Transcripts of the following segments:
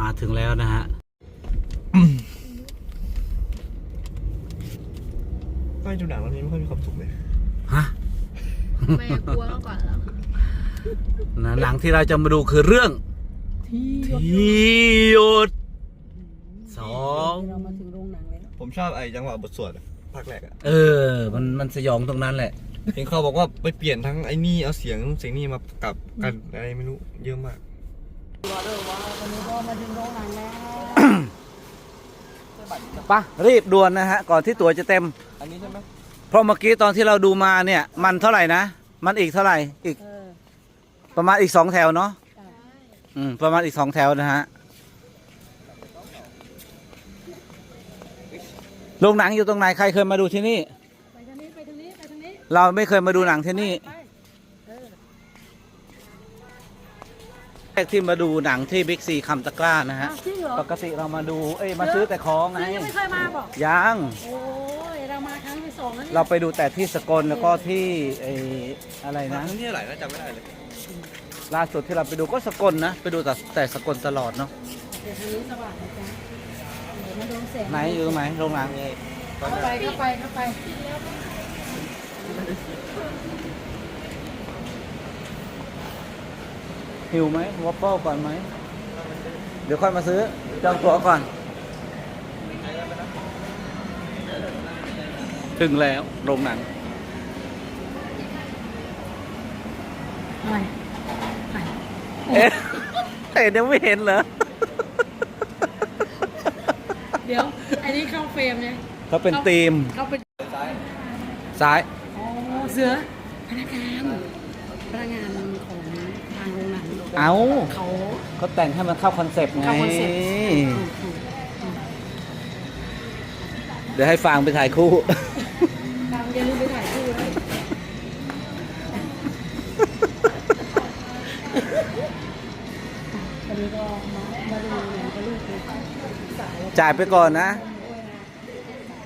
มาถึงแล้วนะฮะไม่ดูหนังเรื่องนี้ไม่ค่อยมีความสุขเลยฮะไม่กลัวมากกว่าแล้วนะหนังที่เราจะมาดูคือเรื่อง ที่ที่หยุดสองเรามาถึงโรงหนังเลยเนาะผมชอบไอ้จังหวะบทสวดอะภาคแรกอะเออ มันมันสยองตรงนั้นแหละเห็นเขาบอกว่าไปเปลี่ยนทั้งไอ้นี่เอาเสียงเสียงนี่มากับกันอะไรไม่รู้เยอะมากวันนี้ก็ มาถึงโรงหนังแล้วปะรีบด่วนนะฮะ ก่อนที่ตั๋วจะเต็ม อันนี้ใช่ไหมเพราะเมื่อกี้ตอนที่เราดูมาเนี่ย มันเท่าไหร่นะ มันอีกเท่าไหร่อีกเออประมาณอีกสองแถวเนาะใช่อืมประมาณอีกสองแถวนะฮะโรงหนังอยู่ตรงไหนใครเคยมาดูที่นี่ไปทางนี้ไปทางนี้ไปทางนี้เราไม่เคยมาดูหนังที่นี่ แรกที่มาดูหนังที่บิ๊กซีคำตะกร้านะฮะ อ้าวจริงเหรอ ปกติเรามาดู เอ้ย มาซื้อแต่ของไงนี่ยังไม่เคยมาบอก ยัง โอ้ย เรามาครั้งที่สองแล้วเนี่ยเราไปดูแต่ที่สกลแล้วก็ที่ไอ้อะไรนะอันนี้อะไรนะจำไม่ได้เลยล่าสุดที่เราไปดูก็สกลนะ ไปดูแต่แต่สกลตลอดเนาะ เดี๋ยวนี้สว่างนะจ๊ะเดี๋ยวมาโดนแสงไหนอยู่ตรงไหนโรงหนัง เข้าไปเข้าไปเข้าไป หิวไหมวอปเปิลก่อนไหม เดี๋ยวค่อยมาซื้อจองตั๋วก่อน ถึงแล้วโรงหนังอะไรไปเอ๊ะเอ๊ะยังไม่เห็นเหรอ เดี๋ยว อันนี้เข้าเฟรมเนี่ยเขาเป็นทีม เข้าเป็นซ้ายอ๋อเสือพนักงานพนักงาน เอา เขาเขาแต่งให้มันเข้าคอนเซปต์ไง เข้าคอนเซ็ปต์ถูกถูกเดี๋ยวให้ฟางไปถ่ายคู่ทางอย่าลืมไปถ่ายรูปด้วยวันนี้ก็มามาดูหนังกับลูกเลยสายแล้วจ่ายไปก่อนนะ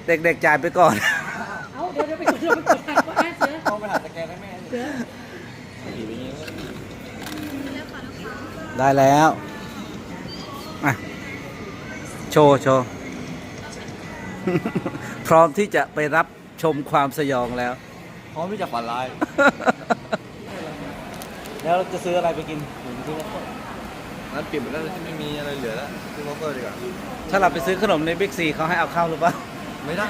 เด็กๆจ่ายไปก่อน เอ้าเดี๋ยวเดี๋ยวไปกดเดี๋ยวไปกดถ่ายว่าเสือเขาไปหาสแกนให้แม่ เสือ ผีไปยิง ได้แล้วอะโชว์โชว์พร้อมที่จะไปรับชมความสยองแล้ว พร้อมที่จะฝันร้าย แล้วเราจะซื้ออะไรไปกินซื้อนั้นเปลี่ยนหมดแล้วไม่มีอะไรเหลือแล้วซื้อวอฟเฟอร์ดีกว่าถ้าเราไปซื้อขนมในบิ๊กซีเขาให้เอาเข้าหรือเปล่าไม่ได้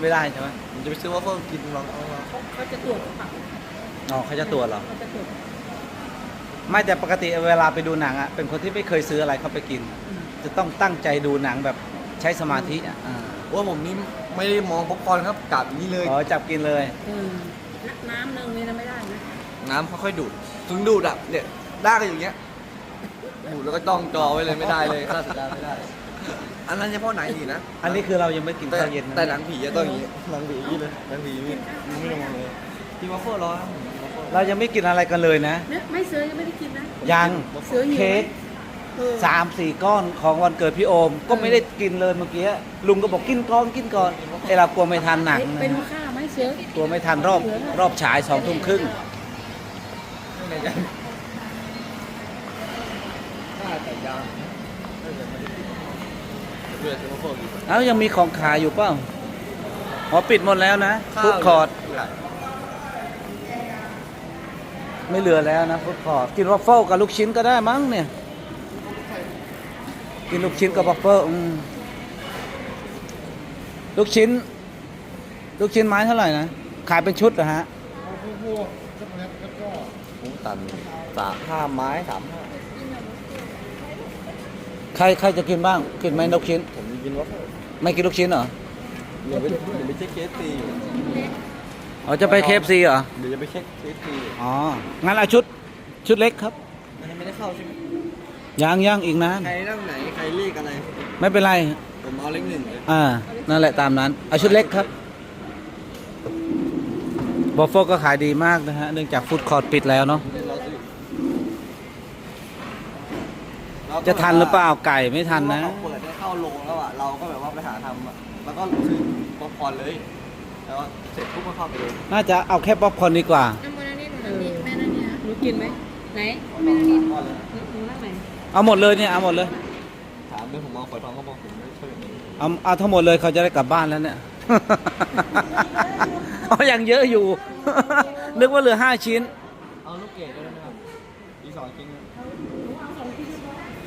ไม่ได้ใช่ไหมผมจะไปซื้อวอฟเฟอร์กินลองเอาลองเขาเขาจะตรวจกระเป๋าอ๋อเขาจะตรวจเหรอเขาจะตรวจ ไม่แต่ปกติเวลาไปดูหนังอะเป็นคนที่ไม่เคยซื้ออะไรเข้าไปกิน จะต้องตั้งใจดูหนังแบบใช้สมาธิอะอ่าว่าผมนี่ไม่ได้มองป๊อปคอร์นครับกัดอย่างนี้เลย อ๋อจับกินเลยเออน้ำหนึ่งนี่นะไม่ได้นะน้ำค่อยๆดูดถึงดูดอะเนี่ยได้กันอย่างเงี้ยดูดแล้วก็จ้องจอไว้เลยไม่ได้เลยฆ่าสัญญาณไม่ได้ อันนั้นเฉพาะหนังผีนะอันนี้คือเรายังไม่กินแต่ข้าวเย็นนะแต่หนังผีอะต้องอย่างงี้หนังผีอย่างงี้เลยหนังผีอย่างงี้ไม่ต้องมองเลยพี่วอฟเฟอร์ร้อนครับวอฟ เฟอร์เรายังไม่กินอะไรกันเลยนะ เนี่ยไม่เสือยังไม่ได้กินนะยังเสือหิวเค้กเออสามสี่ก้อนของวันเกิดพี่โอม ก็ไม่ได้กินเลยเมื่อกี้ลุงก็บอกกินก่อนกินก่อนไอเรากลัวไม่ทันหนังไปนะดูข้าวไหมเสือ กลัวไม่ทันรอบรอบฉายสองทุ่มครึ่งไม่แน่ใจน่าจะยังน่าจะไม่ได้กินเพื่อซื้อวอฟเฟอร์ดีกว่าเอ้ายังมีของขายอยู่เปล่าอ๋อปิดหมดแล้วนะฟู้ดคอร์ด ไม่เหลือแล้วนะฟู้ดคอร์ดกินวัฟเฟิลกับลูกชิ้นก็ได้มั้งเนี่ย กินลูกชิ้นกับวัฟเฟิลอืมลูกชิ้น ลูกชิ้นไม้เท่าไหร่นะ ขายเป็นชุดเหรอฮะผมตันสามห้าไม้สามห้าใครใครจะกินบ้าง กินไหมลูกชิ้น ผมกินวอฟเฟิลไม่กินลูกชิ้นเหรอเดี๋ยวไปเดี๋ยวไปเช็คเคสซีอยู่ อ๋อจะไปเคฟซีเหรอ เดี๋ยวจะไปเช็คเคสซีอยู่อ๋อ งั้นเอาชุดชุดเล็กครับ อันนี้ไม่ได้เข้าใช่ไหมยังยังอีกนานใครนั่งไหนใครเลขอะไร ไม่เป็นไร ผมเอาเลขหนึ่งเลยอ่า นั่นแหละตามนั้น เอาชุดเล็กครับบอฟเฟก็ขายดีมากนะฮะ เนื่องจากฟู้ดคอร์ทปิดแล้วเนาะจะทันหรือเปล่าไก่ไม่ทันนะเราเปิดได้เข้าโรงแล้วอะ เราก็แบบว่าไปหาทำอะ แล้วก็ซื้อป๊อปคอร์นเลย แล้วเสร็จปุ๊บก็เข้าไปเลยน่าจะเอาแค่ป๊อปคอร์นดีกว่า น้ำมันนี่หนูนี่แม่นั่นเนี่ยหนูกินไหมไหนแม่นี่ก่อนเลยหนูหนูนั่งไหนเอาหมดเลยเนี่ยเอาหมดเลยดี๋ยวผมเอาฝอยทองเขาบอกผมไม่ช่วยเอาเอาทั้งหมดเลยเขาจะได้กลับบ้านแล้วเนี่ย เอายังเยอะอยู่ นึกว่าเหลือห้าชิ้น เอาลูกเกดด้วยนะครับอีกสองชิ้น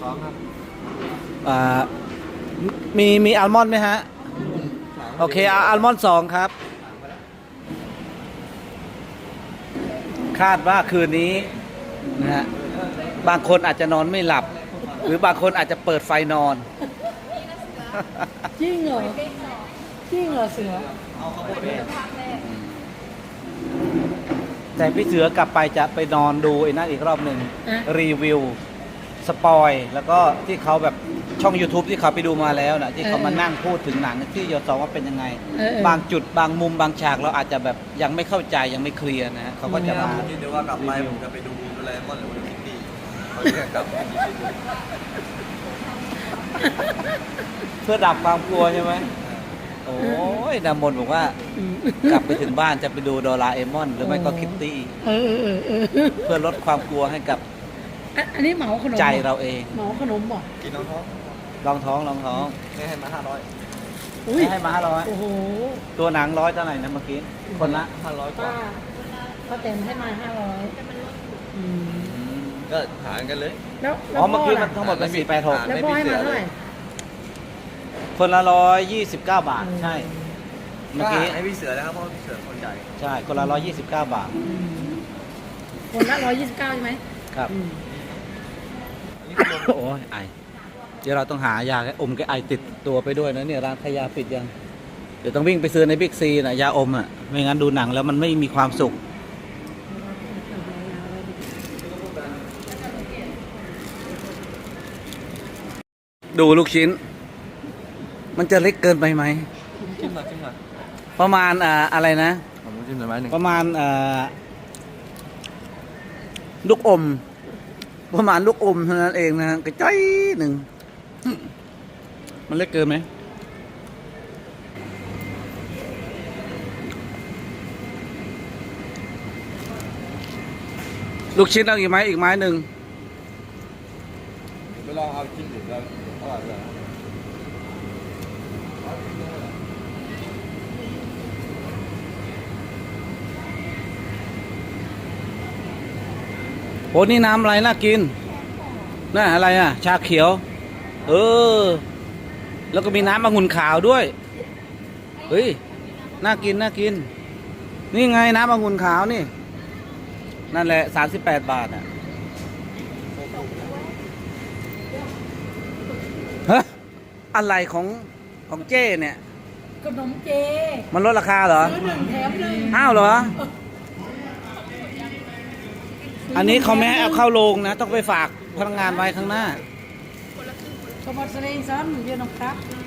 สองครับอ่า มีมีอัลมอนด์ไหมฮะ สามโอเค เอาอัลมอนด์สองครับ คาดว่าคืนนี้นะฮะบางคนอาจจะนอนไม่หลับ หรือบางคนอาจจะเปิดไฟนอน จริงเหรอจริงเหรอเสือแต่พี่เสือกลับไปจะไปนอนดูไอ้นั่นอีกรอบหนึ่งอะรีวิว สปอยแล้วก็ที่เขาแบบช่อง YouTube ที่เขาไปดูมาแล้วนะที่เขามานั่งพูดถึงหนังที่ยศว่าเป็นยังไงเออเออ บางจุดบางมุมบางฉากเราอาจจะแบบยังไม่เข้าใจยังไม่เคลียร์นะฮะเขาก็จะมาผมคิดเดี๋ยวว่ากลับไปผมจะไปดูดูแลมอนหรือว่าดูคิตตี้เขาจะกลับไปดูคิตตี้เพื่อดับความกลัวใช่ไหมโอ้ยดามนบอกว่า อืมกลับไปถึงบ้านจะไปดูโดราเอมอน หรือไม่ก็คิตตี้ เออเออเออเออเพื่อลดความกลัวให้กับ อะอันนี้เหมาขนมใจเราเองเหมาขนมบ่กินน้องท้องลองท้องลองท้องให้ให้มาห้าร้อยอุ้ยให้มาห้าร้อยโอ้โหตัวหนังร้อยเท่าไหร่นะเมื่อกี้คนละห้าร้อยกว่าป้าป้าเต็มให้มาห้าร้อยอืมก็หารกันเลย แล้วแล้อ๋วอเมื่อกี้มันพ่ทั้งหมดเป็นสี่แปดหกล่ะแล้วพ่อให้มาเท่าไหร่ คนละร้อยยี่สิบเก้าบาทใช่ เมื่อกี้ให้พี่เสือนะครับเพราะว่าพี่เสือคนใหญ่ใช่คนละร้อยยี่สิบเก้าบาทอืมคนละร้อยยี่สิบเก้าใช่ไหมครับ อืมอันนี้คือรวม โอ้ยไอ เดี๋ยวเราต้องหายาแก้อมแก้ไอติดตัวไปด้วยนะเนี่ยร้านขายยาปิดยัง เดี๋ยวต้องวิ่งไปซื้อในบิ๊กซีนะยาอมอะ ไม่งั้นดูหนังแล้วมันไม่มีความสุข ดูลูกชิ้น มันจะเล็กเกินไปไหม จิ้มหน่อยจิ้มหน่อยประมาณอ่าอะไรนะ ผมจิ้มหน่อยไหมหนึ่งประมาณอ่าลูกอม ประมาณลูกอมเท่านั้นเองนะฮะกระจ้อยหนึ่ง มันเล็กเกินไหมลูกชิ้นเอาอีกไหมอีกไม้หนึ่งไปลองเอาจิ้มดูแล้วอร่อยเล โอ้นี่น้ำอะไรน่ากินน่าอะไรอะ ชาเขียว เออ แล้วก็มีน้ำองุ่นขาวด้วย เฮ้ย น่ากิน น่ากิน นี่ไงน้ำองุ่นขาวนี่ นั่นแหละสามสิบแปดบาทอะฮะอะไรของของเจ้เนี่ย ขนมเจ มันลดราคาเหรอ ซื้อหนึ่งแถมหนึ่ง อ้าวเหรอ อันนี้เขาไม่ให้เอาเข้าโรงนะ ต้องไปฝากพนักงานไว้ข้างหน้าขบวนแสด